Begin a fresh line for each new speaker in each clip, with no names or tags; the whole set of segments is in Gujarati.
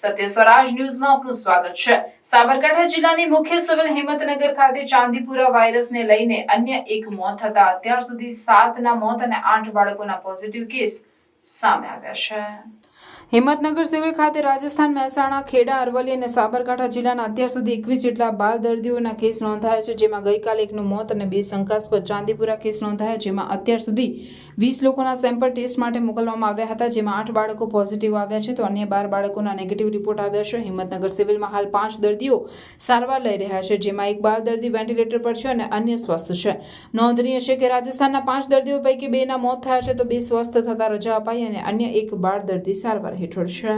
સત્ય સ્વરાજ ન્યૂઝમાં આપનું સ્વાગત છે. સાબરકાંઠા જિલ્લાની મુખ્ય સિવિલ હિંમતનગર ખાતે ચાંદીપુરા વાયરસને લઈને અન્ય એક મોત થતા અત્યાર સુધી સાતના મોત અને આઠ બાળકોના પોઝિટિવ કેસ સામે આવ્યા છે. હિંમતનગર સિવિલ ખાતે રાજસ્થાન મહેસાણા, ખેડા, અરવલ્લી અને સાબરકાંઠા જિલ્લાના અત્યાર સુધી એકવીસ જેટલા બાળ દર્દીઓના કેસ નોંધાયા છે, જેમાં ગઈકાલે એકનું મોત અને બે શંકાસ્પદ ચાંદીપુરા કેસ નોંધાયા, જેમાં અત્યાર સુધી વીસ લોકોના સેમ્પલ ટેસ્ટ માટે મોકલવામાં આવ્યા હતા, જેમાં આઠ બાળકો પોઝિટિવ આવ્યા છે, તો અન્ય બાર બાળકોના નેગેટિવ રિપોર્ટ આવ્યા છે. હિંમતનગર સિવિલમાં હાલ પાંચ દર્દીઓ સારવાર લઈ રહ્યા છે, જેમાં એક બાળ દર્દી વેન્ટિલેટર પર છે અને અન્ય સ્વસ્થ છે. નોંધનીય છે કે રાજસ્થાનના પાંચ દર્દીઓ પૈકી બેના મોત થયા છે, તો બે સ્વસ્થ થતા રજા અપાઈ અને અન્ય એક બાળ દર્દી સારવાર હેઠળ છે.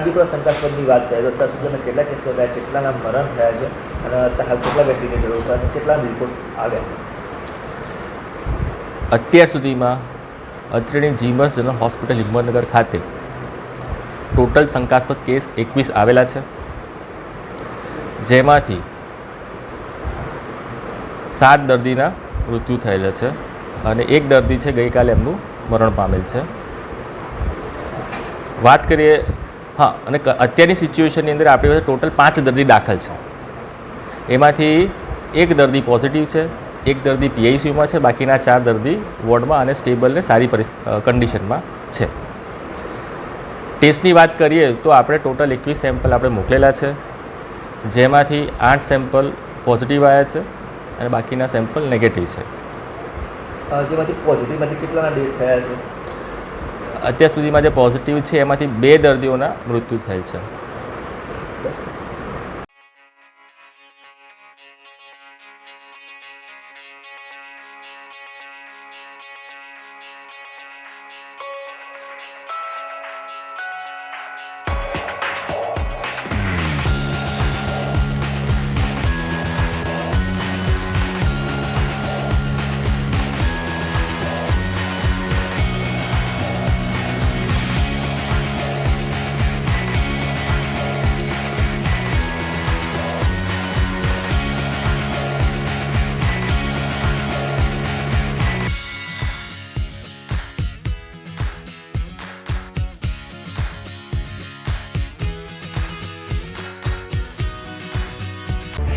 શંકાસ્પદની વાત કરીએ તો અત્યાર સુધી અમે કેટલા કેસ નોંધાયા કેટલાના મરણ થયા છે અને અત્યારે હાલ કેટલા વેન્ટિલેટરો હતા અને કેટલા રિપોર્ટ આવ્યા
અત્યાર સુધીમાં અત્રેની જીમસ જનરલ હોસ્પિટલ હિંમતનગર ખાતે ટોટલ શંકાસ્પદ કેસ એકવીસ આવેલા છે. જેમાંથી સાત દર્દીના મૃત્યુ થયેલા છે અને એક દર્દી છે ગઈકાલે એમનું મરણ પામેલ છે. વાત કરીએ, હા, અને અત્યારની સિચ્યુએશનની અંદર આપણી પાસે ટોટલ પાંચ દર્દી દાખલ છે. એમાંથી એક દર્દી પોઝિટિવ છે, એક દર્દી પીઆઈસીયુમાં છે, બાકીના ચાર દર્દી વોર્ડમાં અને સ્ટેબલ ને સારી પરિસ કન્ડિશનમાં છે. ટેસ્ટની વાત કરીએ તો આપણે ટોટલ એકવીસ સેમ્પલ આપણે મોકલેલા છે, જેમાંથી આઠ સેમ્પલ પોઝિટિવ આવ્યા છે અને બાકીના સેમ્પલ નેગેટિવ છે.
જેમાંથી પોઝિટિવમાંથી કેટલાના ડેટ થયા છે?
અત્યાર સુધીમાં જે પોઝિટિવ છે એમાંથી બે દર્દીઓના મૃત્યુ થયેલ છે.